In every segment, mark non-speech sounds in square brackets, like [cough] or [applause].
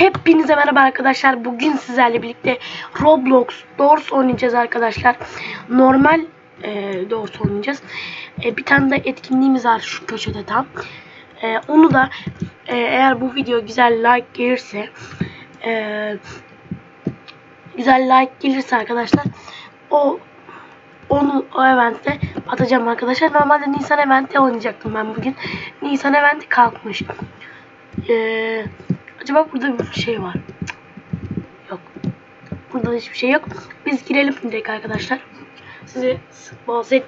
Hepinize merhaba arkadaşlar. Bugün sizlerle birlikte Roblox Doors oynayacağız arkadaşlar. Normal e, Doors oynayacağız. E, bir tane de etkinliğimiz var şu köşede tam. E, onu da e, eğer bu video güzel like gelirse e, güzel like gelirse arkadaşlar o onu o eventte atacağım arkadaşlar. Normalde Nisan eventte oynayacaktım ben bugün. Nisan eventi kalkmış. Eee Acaba burada bir şey var. Yok. Burada hiçbir şey yok. Biz girelim direkt arkadaşlar. Sizi boğaz. Ee,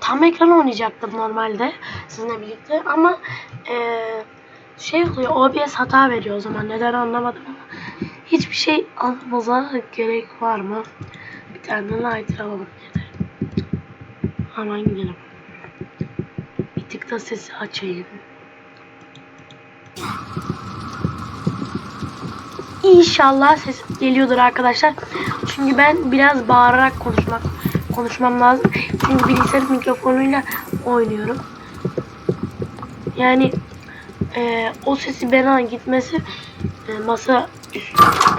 tam ekran oynayacaktım normalde sizinle birlikte ama ee, şey oluyor OBS hata veriyor o zaman neden anlamadım ama hiçbir şey almamıza gerek var mı? Bir tane lighter alalım yeter. Hemen gidelim. Bir tık da sesi açayım. İnşallah ses geliyordur arkadaşlar. Çünkü ben biraz bağırarak konuşmak konuşmam lazım. Çünkü bilgisayar mikrofonuyla oynuyorum. Yani e, o sesi bana gitmesi e, masa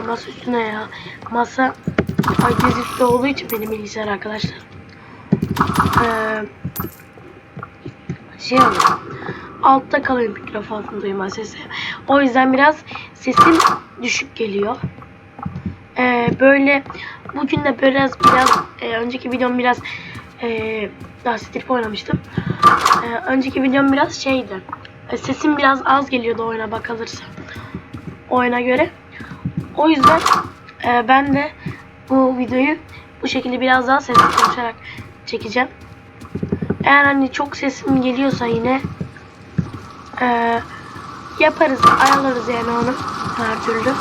masa üstüne ya. Masa ay dizüstü olduğu için benim bilgisayar arkadaşlar. E, şey oluyor altta kalıyor mikrofonun duyma sesi. O yüzden biraz sesim düşük geliyor. E, böyle bugün de biraz biraz e, önceki videom biraz e, daha strip oynamıştım. E, önceki videom biraz şeydi. E, sesim biraz az geliyordu oyuna bakılırsa oyuna göre. O yüzden e, ben de bu videoyu bu şekilde biraz daha sesli konuşarak çekeceğim. Eğer hani çok sesim geliyorsa yine e, yaparız, ayarlarız yani onu her türlü.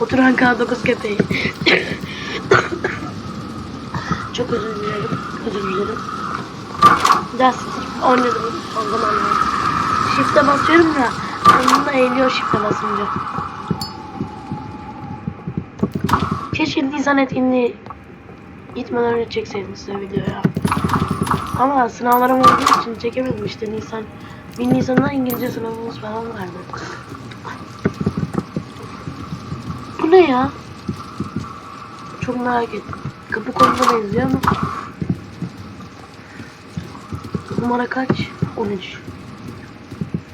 Oturan K9 köpeği. [laughs] Çok özür dilerim. Özür dilerim. Biraz oynadım o zamanlar. Shift'e basıyorum ya. Onunla eğiliyor shift'e basınca. Keşke Nisan etkinliği gitmeden önce çekseydim size videoya. Ama sınavlarım olduğu için çekemedim işte Nisan. Bir Nisan'da İngilizce sınavımız falan vardı. Bu ne ya? Çok merak ettim. Kapı koluna benziyor ama. Numara kaç? 13.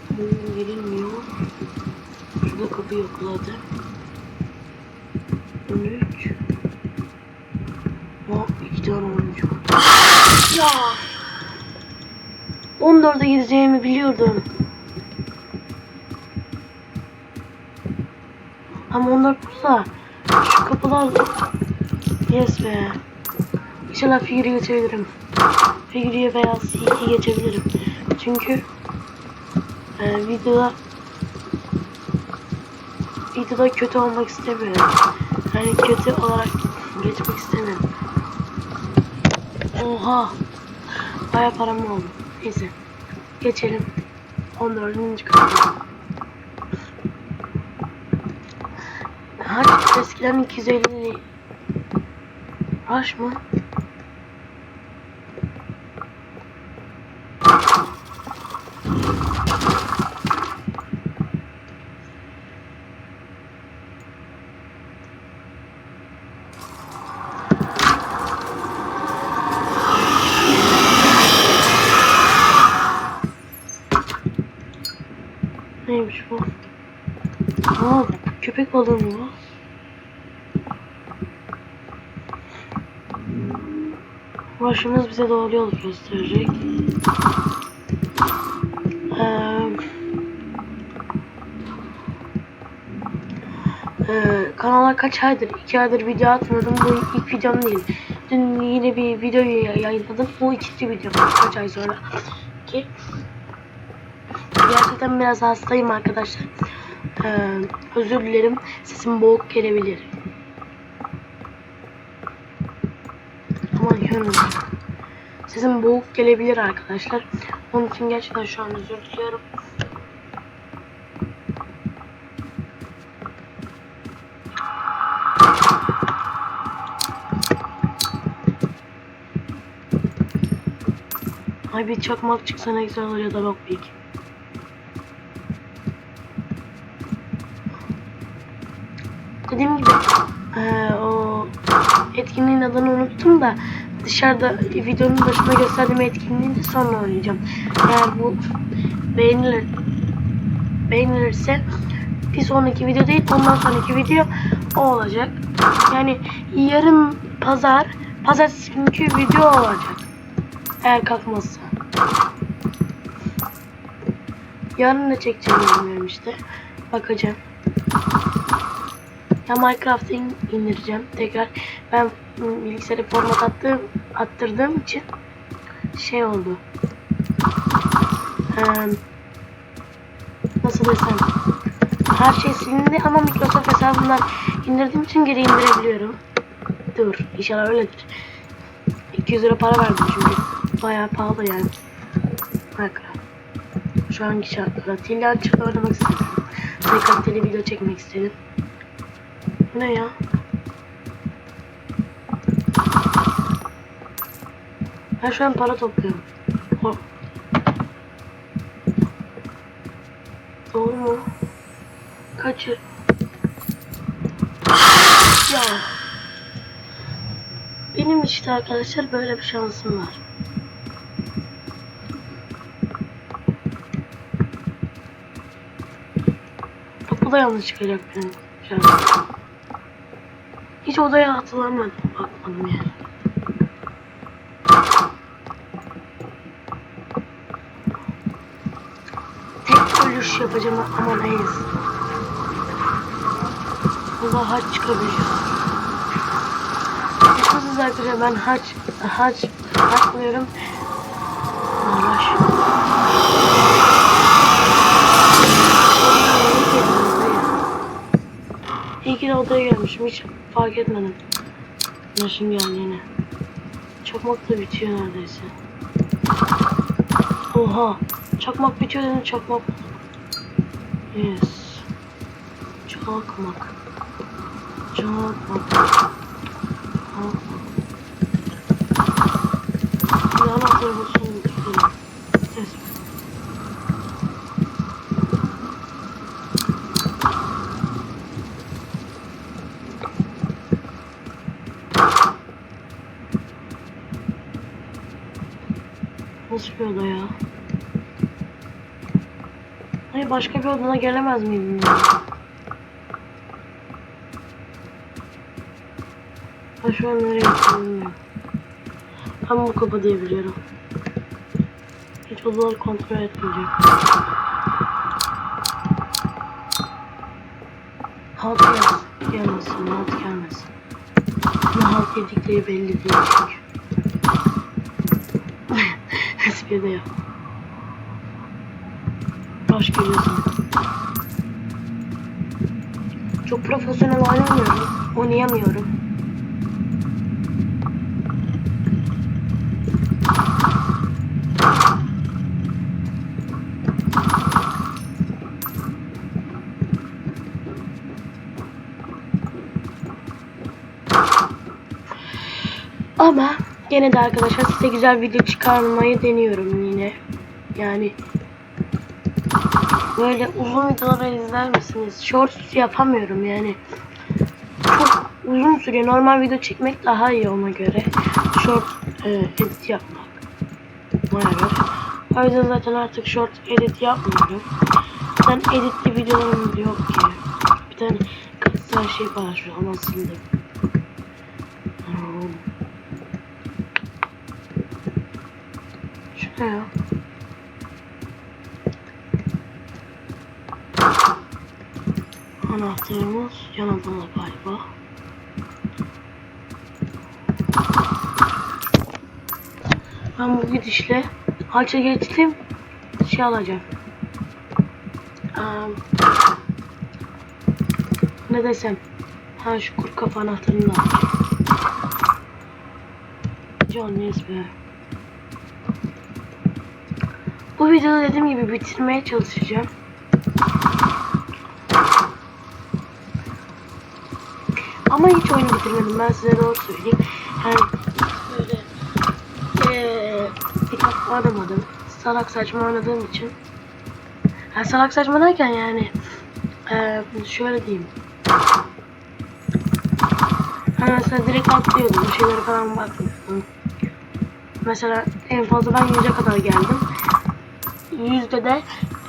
Hmm, Girilmiyor. Şurada kapı yok zaten. 13. Oh, iki tane 13 var. Ya. 14'e gideceğimi biliyordum. Ama 14 burada. Şu kapılar Yes be. İnşallah figürü geçebilirim. Figürüye veya CT geçebilirim. Çünkü e, videoda videoda kötü olmak istemiyorum. Yani kötü olarak geçmek istemiyorum. Oha. Baya param oldu. Neyse. Geçelim. 14. kapı. Haç eskiden 250 Rush mı? Neymiş bu? Aa, köpek balığı mı? Başımız bize doğru yol gösterecek. Ee, e, kanala kaç aydır, iki aydır video atmıyordum. Bu ilk videom değil. Dün yine bir videoyu yayınladım. Bu ikinci videom kaç ay sonra. Ki gerçekten biraz hastayım arkadaşlar. Ee, özür dilerim. Sesim boğuk gelebilir. Yürü. sesim boğuk gelebilir arkadaşlar. Onun için gerçekten şu an özür diliyorum. Ay bir çakmak çıksa ne güzel olur ya da Lockpick. Dediğim gibi etkinliğin adını unuttum da dışarıda videonun başında gösterdiğim etkinliği de sonra oynayacağım. Eğer bu beğenilir beğenilirse bir sonraki video değil ondan sonraki video o olacak. Yani yarın pazar pazartesi günkü video olacak. Eğer kalkmazsa. Yarın ne çekeceğimi bilmiyorum işte. Bakacağım. Ya Minecraft'ı in- indireceğim tekrar. Ben m, bilgisayarı format attığım, attırdığım için şey oldu. Eee, nasıl desem. Her şey silindi ama Microsoft hesabından indirdiğim için geri indirebiliyorum. Dur inşallah öyledir. 200 lira para verdim çünkü. Bayağı pahalı yani. Minecraft. Şu anki şartlarda. Tilden çıkıp oynamak istedim. Kaliteli video çekmek istedim. Ne ya? Ben şu an para topluyorum. Ho- Doğru mu? Kaçır. Ya. Benim işte arkadaşlar böyle bir şansım var. Bu da yanlış çıkacak benim şansım. Hiç odaya atılamadım. Bakmadım yani. Tek ölüş yapacağım ama neyse. Allah haç çıkabiliyor. Düşünsüz arkadaşlar ben haç, haç, haçlıyorum. Uğraş. İyi ki de odaya gelmişim. Hiç fark etmedim. Yaşım geldi yine. Çakmak da bitiyor neredeyse. Oha. Çakmak bitiyor dedim çakmak. Yes. Çakmak. Çakmak. Çakmak. Bir anahtarı bulsun. Yes. Nasıl bir oda ya? Hayır başka bir odana gelemez miydim? Ben şu an nereye gittim. Ben bu kapı diye biliyorum. Hiç odaları kontrol etmeyecek. Halt gelsin. Gelmesin, halt gelmesin. Ne halt yedikleri belli değil çünkü. [laughs] Espri de yok. Hoş geliyorsun. Çok profesyonel oynamıyorum. Oynayamıyorum. Ama gene de arkadaşlar size güzel video çıkarmayı deniyorum yine. Yani böyle uzun videolar izler misiniz? Shorts yapamıyorum yani. Çok uzun sürüyor. Normal video çekmek daha iyi ona göre. Short e, edit yapmak. Bana. O yüzden zaten artık short edit yapmıyorum. Ben editli videolarım yok ki. Bir tane kısa şey paylaşıyor ama sildim. Hmm. Şu ne ya? Anahtarımız yan odada galiba. Ben bu gidişle harça geçtim. Şey alacağım. Am, ne desem? Ha şu kurt kafa anahtarını da alacağım. Can yes be. Bu videoda dediğim gibi bitirmeye çalışacağım. Ama hiç oyunu bitirmedim ben size doğru söyleyeyim. Yani böyle eee dikkatli oynamadım. Salak saçma oynadığım için. Ha, salak saçma derken yani eee şöyle diyeyim. Ha, mesela direkt atlıyordum. Bir şeylere falan bakmıyordum. Mesela en fazla ben 100'e kadar geldim. Yüzde de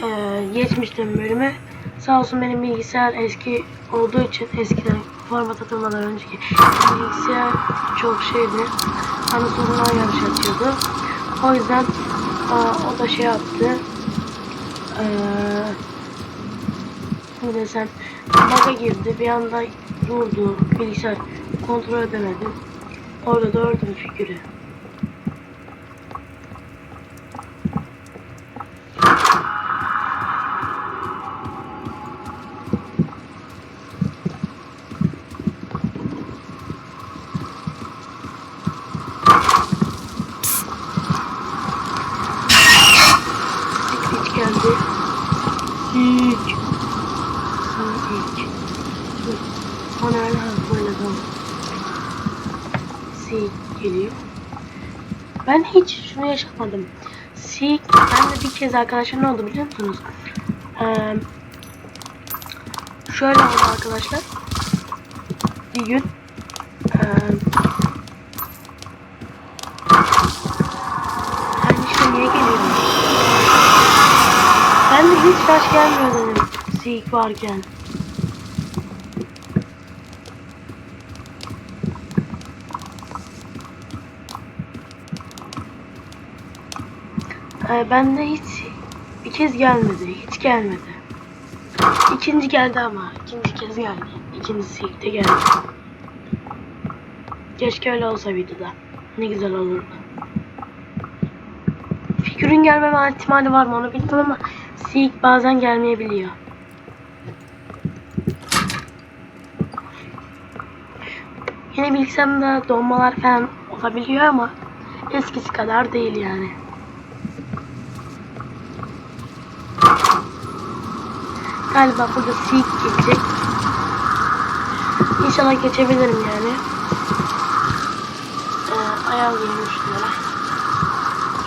eee geçmiştim bölümü. Sağ olsun benim bilgisayar eski olduğu için eskiden format atılmadan önceki bilgisayar çok şeydi. Hani sorunlar yaşatıyordu. O yüzden aa, o da şey yaptı. Eee ne desem bug'a girdi. Bir anda durdu. Bilgisayar kontrol edemedim. Orada da ördüm figürü. Hiç geldi. Hiç. Hiç. Bana hala böyle zaman. Sik geliyor. Ben şunu yaşamadım. Sik, ben de bir kez arkadaşlar ne oldu biliyor musunuz? Ee, şöyle oldu arkadaşlar. Bir gün ee, ben işte niye geliyorum? Ben de hiç taş gelmiyor dedim. Sik varken. Ee, ben de hiç bir kez gelmedi. Hiç gelmedi. İkinci geldi ama. ikinci kez geldi. İkincisi de geldi. Keşke öyle olsa videoda. Ne güzel olurdu. Figürün gelmeme ihtimali var mı onu bilmiyorum ama Seek bazen gelmeyebiliyor. Yine bilgisayarımda donmalar falan olabiliyor ama eskisi kadar değil yani. Galiba burada Seek gelecek. İnşallah geçebilirim yani. Ee, ayarlayayım şunlara.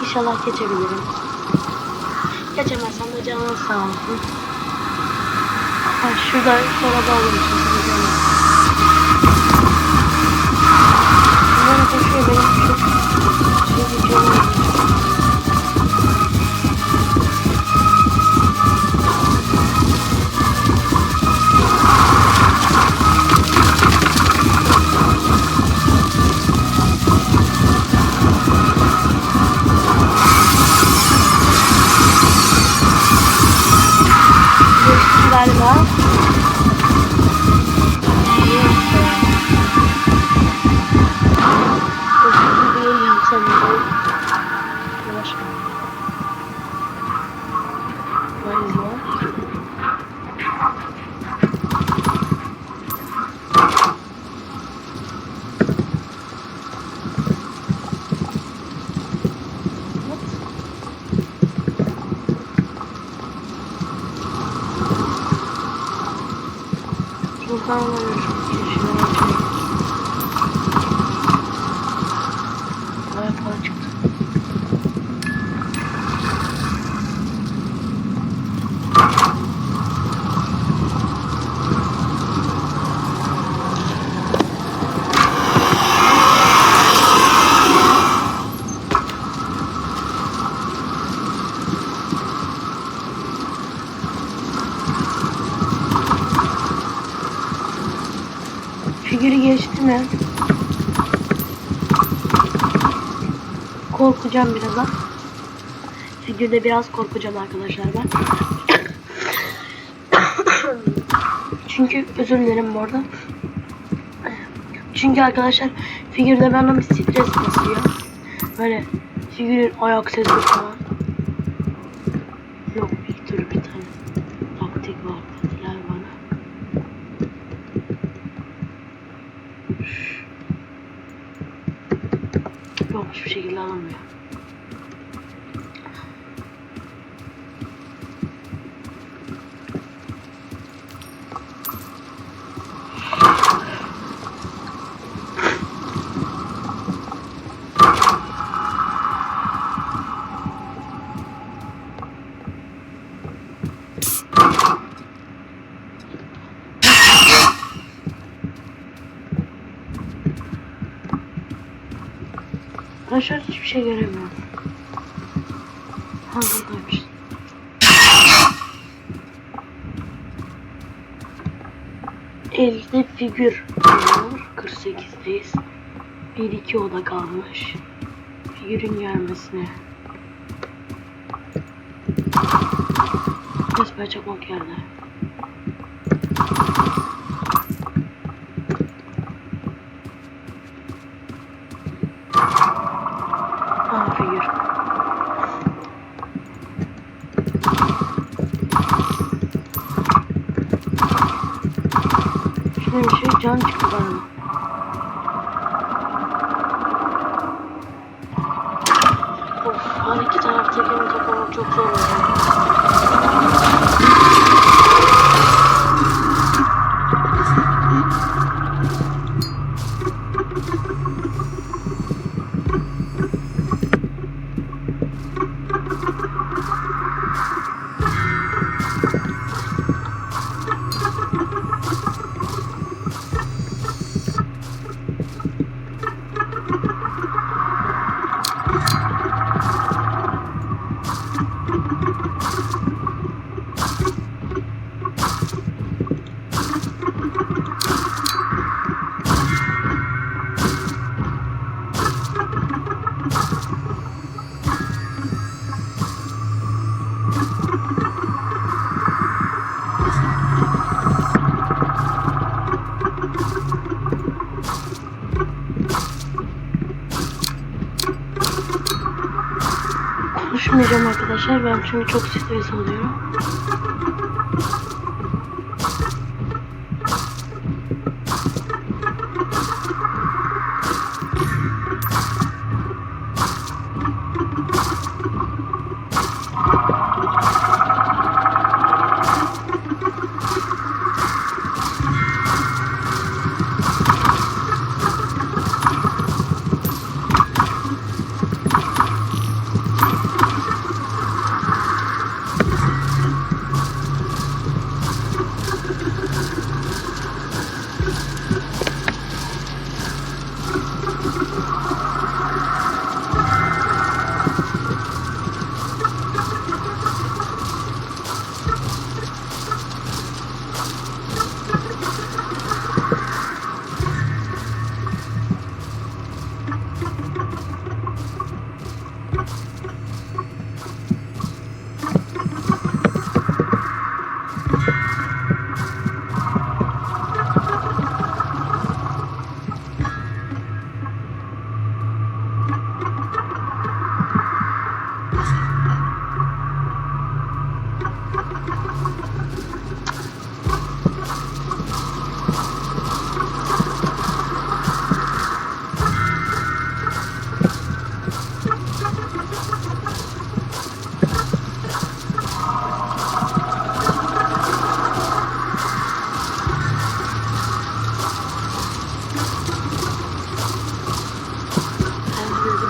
İnşallah geçebilirim. Geçemezsem de canın sağ olsun. Ha, şurada sonra da olursun. Bunlar koşuyor benim çok şey videom Korkacağım biraz ha. Figürde biraz korkacağım arkadaşlar ben. [coughs] Çünkü özür dilerim bu arada. Çünkü arkadaşlar figürde bana bir stres basıyor. Böyle figürün ayak sesi falan. Yok bir dur bir tane taktik var dediler bana. Yok hiçbir şekilde alamıyor. An hiçbir şey göremiyorum. Ha buradaymış. Elde figür var. 48'deyiz. Bir iki oda kalmış. Figürün gelmesine. Resmen çakmak yerde. Aa figür. Şuna bir şey can çıktı. Arkadaşlar ben çünkü çok stres oluyorum.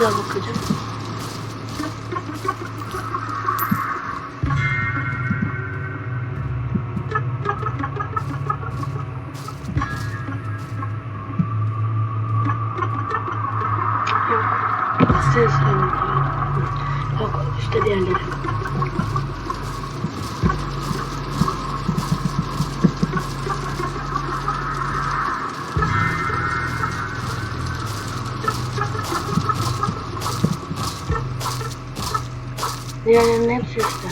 Ben bir Diğerlerinin hepsi üstte.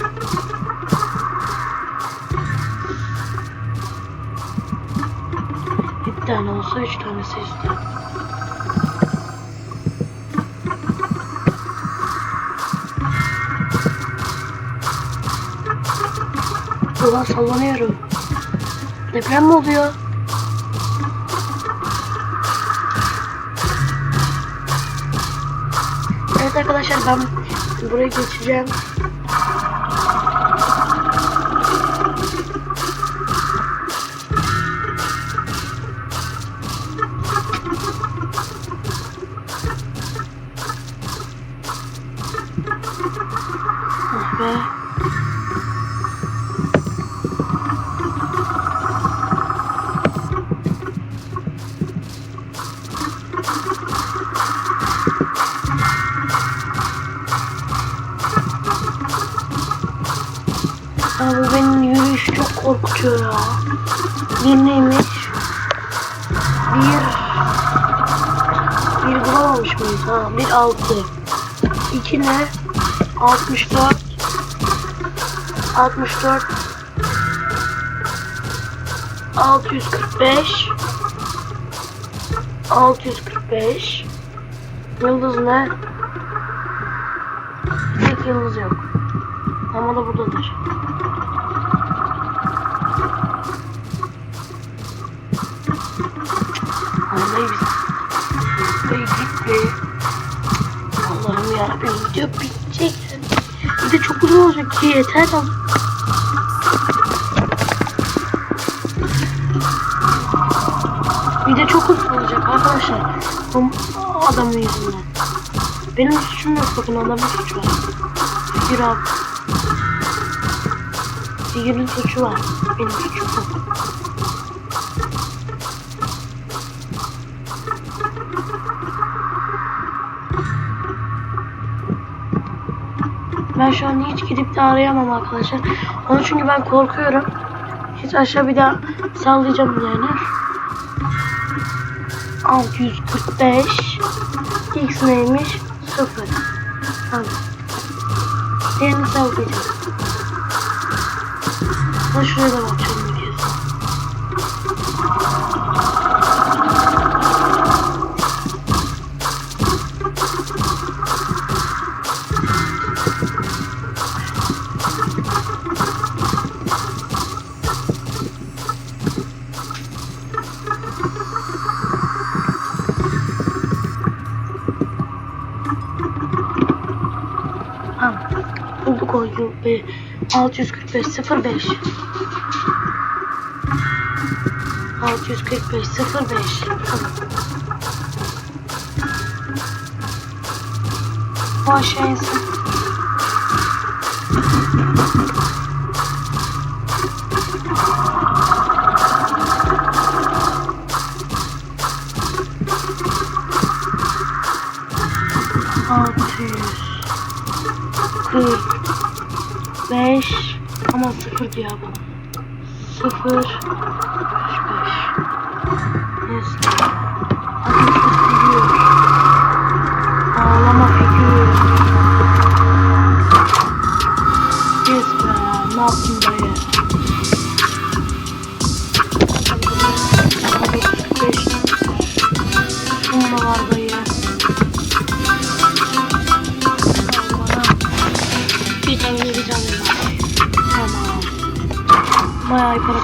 Bir tane olsa üç tanesi üstte. Ulan sallanıyorum. Deprem mi oluyor? Evet arkadaşlar ben buraya geçeceğim. Korkutuyor ya. Neymiş? Bir... Bir bulamamış mıyız? Ha, bir altı. İki ne? 64 64 645 645 Yıldız ne? Tek yıldız yok. Ama da buradadır. Bitecek. Bir de çok uzun olacak ki yeter lan. Bir de çok uzun olacak arkadaşlar. Bu adamın yüzünden. Benim suçum yok bakın adamın suçu var. Figür abi. Figürün suçu var. Benim suçum yok. Ben şu an hiç gidip de arayamam arkadaşlar. Onu çünkü ben korkuyorum. Hiç aşağı bir daha sallayacağım yani. 645 X neymiş? 0 Tamam. Diğerini sallayacağım. Ben şuraya da bakacağım 645 645 tamam. Bu aşağı insin. Sıfır diyor bana. Sıfır beş beş. Neyse. Hadi figür. Ağlama figür. Yes be. Ne yaptın dayı? Bayağı para.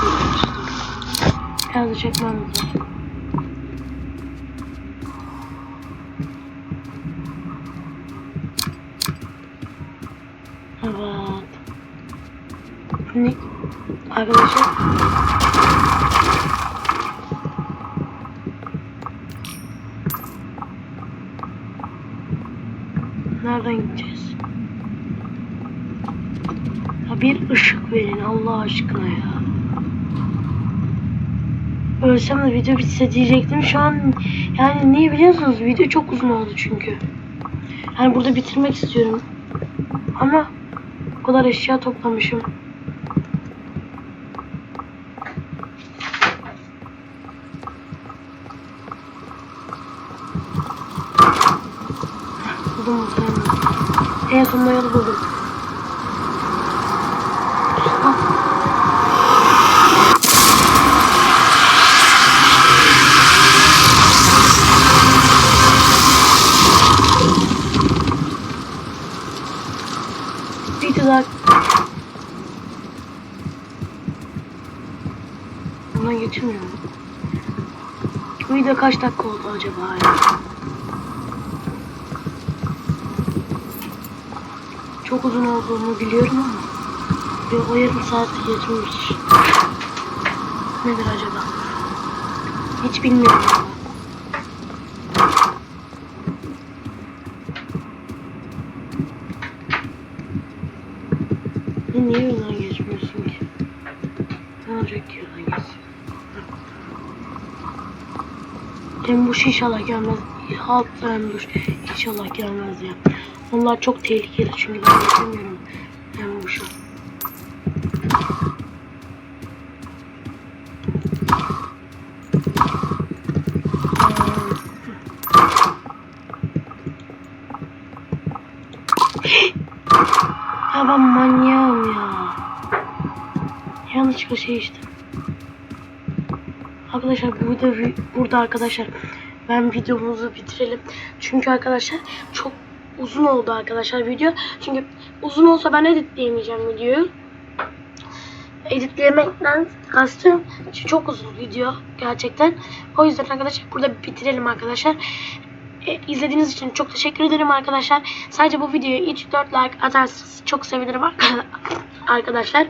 Biraz da çekmem lazım. Evet. Şimdi arkadaşlar nereden gideceğiz? Ya bir ışık verin Allah aşkına ya. Ölsem de video bitse diyecektim. Şu an yani niye biliyorsunuz? Video çok uzun oldu çünkü. Yani burada bitirmek istiyorum. Ama o kadar eşya toplamışım. Buldum. En sonunda yolu buldum. Bir tuzak. Bundan geçmiyor mu? Bu video kaç dakika oldu acaba? Çok uzun olduğunu biliyorum ama bir o yarım saati geçmiş. Nedir acaba? Hiç bilmiyorum. ölmüş inşallah gelmez. Halk ölmüş inşallah gelmez ya. Onlar çok tehlikeli çünkü ben istemiyorum. Ölmüşüm. [gasps] ya ben manyağım ya. Yanlışlıkla şey işte. Arkadaşlar burada burada arkadaşlar ben videomuzu bitirelim. Çünkü arkadaşlar çok uzun oldu arkadaşlar video. Çünkü uzun olsa ben editleyemeyeceğim videoyu. Editlemekten kastım çok uzun video gerçekten. O yüzden arkadaşlar burada bitirelim arkadaşlar. E, izlediğiniz için çok teşekkür ederim arkadaşlar. Sadece bu videoya 3-4 like atarsanız çok sevinirim arka- arkadaşlar.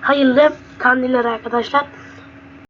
Hayırlı kandiller arkadaşlar.